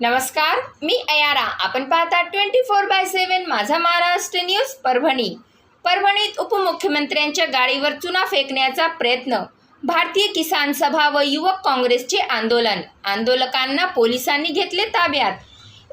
नमस्कार मी अयारा. आपण पाहता ट्वेंटी फोर बाय सेवन माझा महाराष्ट्र न्यूज परभणी. परभणीत उपमुख्यमंत्र्यांच्या गाडीवर चुना फेकण्याचा प्रयत्न. भारतीय किसान सभा व युवक काँग्रेसचे आंदोलन. आंदोलकांना पोलिसांनी घेतले ताब्यात.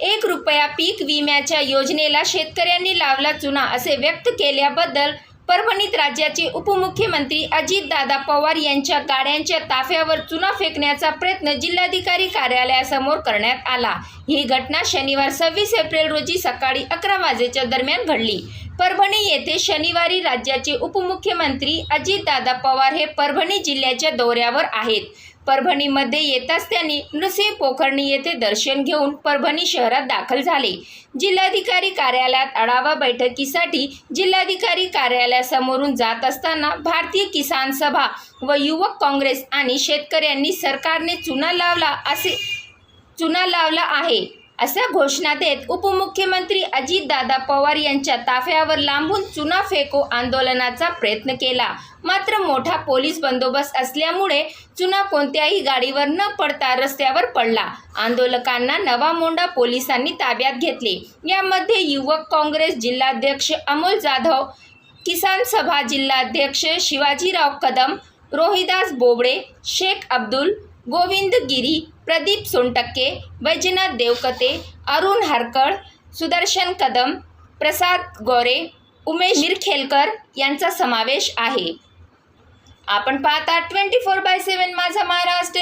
एक रुपया पीक विम्याच्या योजनेला शेतकऱ्यांनी लावला चुना असे व्यक्त केल्याबद्दल परभणीत राज्याचे उपमुख्यमंत्री अजितदादा पवार यांच्या गाड्यांच्या ताफ्यावर चुना फेकण्याचा प्रयत्न जिल्हाधिकारी कार्यालयासमोर करण्यात आला. ही घटना शनिवार सव्वीस एप्रिल रोजी सकाळी अकरा वाजेच्या दरम्यान घडली. परभणी येथे शनिवारी राज्याचे उपमुख्यमंत्री अजितदादा पवार हे परभणी जिल्ह्याच्या दौऱ्यावर आहेत. परभणीमध्ये येताच त्यांनी नृसिंह पोखर्णी येथे दर्शन घेऊन परभणी शहरात दाखल झाले. जिल्हाधिकारी कार्यालयात आढावा बैठकीसाठी जिल्हाधिकारी कार्यालयासमोरून जात असताना भारतीय किसान सभा व युवक काँग्रेस आणि शेतकऱ्यांनी सरकारने चुना लावला असे चुना लावला आहे. अशा घोषणा देत उपमुख्यमंत्री अजितदादा पवार यांच्या ताफ्यावर लांबून चुना फेको आंदोलनाचा प्रयत्न केला. मात्र मोठा पोलीस बंदोबस्त असल्यामुळे चुना कोणत्याही गाडीवर न पडता रस्त्यावर पडला. आंदोलकांना नवा मोंडा पोलिसांनी ताब्यात घेतले. यामध्ये युवक काँग्रेस जिल्हाध्यक्ष अमोल जाधव किसान सभा जिल्हाध्यक्ष शिवाजीराव कदम रोहिदास बोबडे शेख अब्दुल गोविंद गिरी प्रदीप सोनटक्के वैजनाथ देवकते अरुण हरकळ सुदर्शन कदम प्रसाद गोरे उमेश मिरखेलकर यांचा समावेश आहे. आपण पाहता ट्वेंटी फोर बाय सेवन माझा महाराष्ट्र